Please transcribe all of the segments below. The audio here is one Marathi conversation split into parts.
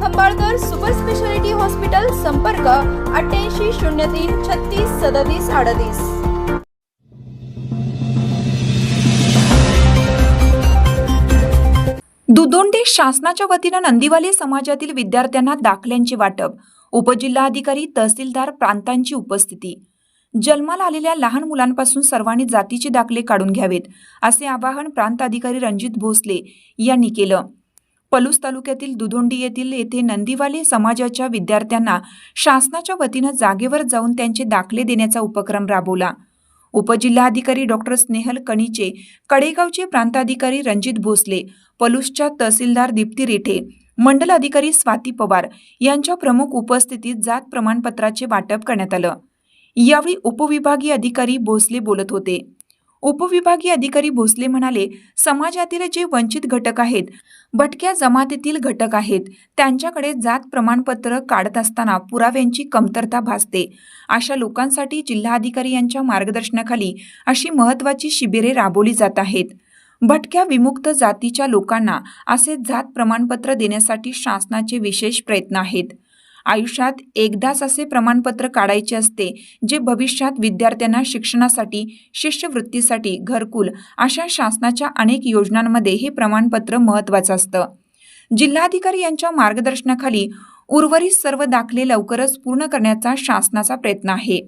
खंबाळकर सुपर स्पेशालिटी हॉस्पिटल संपर्क अठ्ठ्याऐंशी शून्य तीन छत्तीस सदतीस अडतीस. दुदोंडे शासनाच्या वतीनं नंदीवाले समाजातील विद्यार्थ्यांना दाखल्यांचे वाटप उपजिल्हाधिकारी तहसीलदार प्रांतांची उपस्थिती. जन्माला आलेल्या लहान मुलांपासून सर्वांनी जातीचे दाखले काढून घ्यावेत असे आवाहन प्रांत अधिकारी रणजित भोसले यांनी केलं. पलूस तालुक्यातील दुधोंडी येथील येथे नंदीवाले समाजाच्या विद्यार्थ्यांना शासनाच्या वतीनं जागेवर जाऊन त्यांचे दाखले देण्याचा उपक्रम राबवला. उपजिल्हाधिकारी डॉक्टर स्नेहल कणीचे कडेगावचे प्रांताधिकारी रणजित भोसले पलूसच्या तहसीलदार दीप्ती रेठे मंडल अधिकारी स्वाती पवार यांच्या प्रमुख उपस्थितीत जात प्रमाणपत्राचे वाटप करण्यात आलं. यावेळी उपविभागीय अधिकारी भोसले बोलत होते. उपविभागीय अधिकारी भोसले म्हणाले समाजातील जे वंचित घटक आहेत भटक्या जमातीतील घटक आहेत त्यांच्याकडे जात प्रमाणपत्र काढत असताना पुराव्यांची कमतरता भासते. अशा लोकांसाठी जिल्हाधिकारी यांच्या मार्गदर्शनाखाली अशी महत्त्वाची शिबिरे राबवली जात आहेत. भटक्या विमुक्त जातीच्या लोकांना असे जात प्रमाणपत्र देण्यासाठी शासनाचे विशेष प्रयत्न आहेत. आयुष्यात एकदाच असे प्रमाणपत्र काढायचे असते जे भविष्यात विद्यार्थ्यांना शिक्षणासाठी शिष्यवृत्तीसाठी घरकुल अशा शासनाच्या अनेक योजनांमध्ये हे प्रमाणपत्र महत्त्वाचं असतं. जिल्हाधिकारी यांच्या मार्गदर्शनाखाली उर्वरित सर्व दाखले लवकरच पूर्ण करण्याचा शासनाचा प्रयत्न आहे.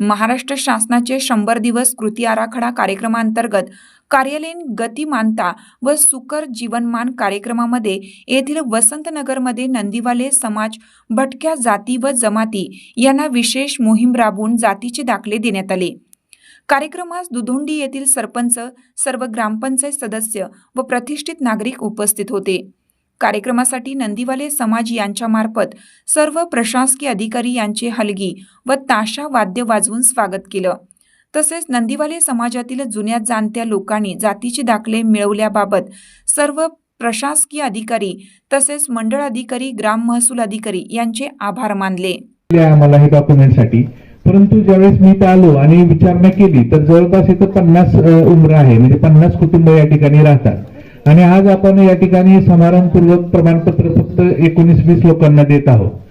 महाराष्ट्र शासनाचे शंभर दिवस कृती आराखडा कार्यक्रमांतर्गत कार्यालयीन गतिमानता व सुकर जीवनमान कार्यक्रमामध्ये येथील वसंतनगरमध्ये नंदीवाले समाज भटक्या जाती व जमाती यांना विशेष मोहीम राबवून जातीचे दाखले देण्यात आले. कार्यक्रमास दुधोंडी येथील सरपंच सर्व ग्रामपंचायत सदस्य व प्रतिष्ठित नागरिक उपस्थित होते. कार्यक्रमासाठी नंदीवाले समाज यांच्यामार्फत सर्व प्रशासकीय अधिकारी यांचे हलगी व ताशा वाद्य वाजवून स्वागत केलं. तसेच नंदीवाले समाजातील जुन्या जाणत्या लोकांनी जातीचे दाखले मिळवल्याबाबत सर्व प्रशासकीय अधिकारी तसेच मंडळ अधिकारी ग्राम महसूल अधिकारी यांचे आभार मानले. आम्हाला हे डॉक्युमेंटसाठी परंतु ज्यावेळेस मी इथं आलो आणि विचारणा केली तर जवळपास इथं पन्नास उमरा आहे. म्हणजे पन्नास कुटुंब या ठिकाणी राहतात. आणि आज आपण या ठिकाणी समारंभपूर्वक प्रमाणपत्र फक्त एकोणीस वीस लोकांना देत आहोत.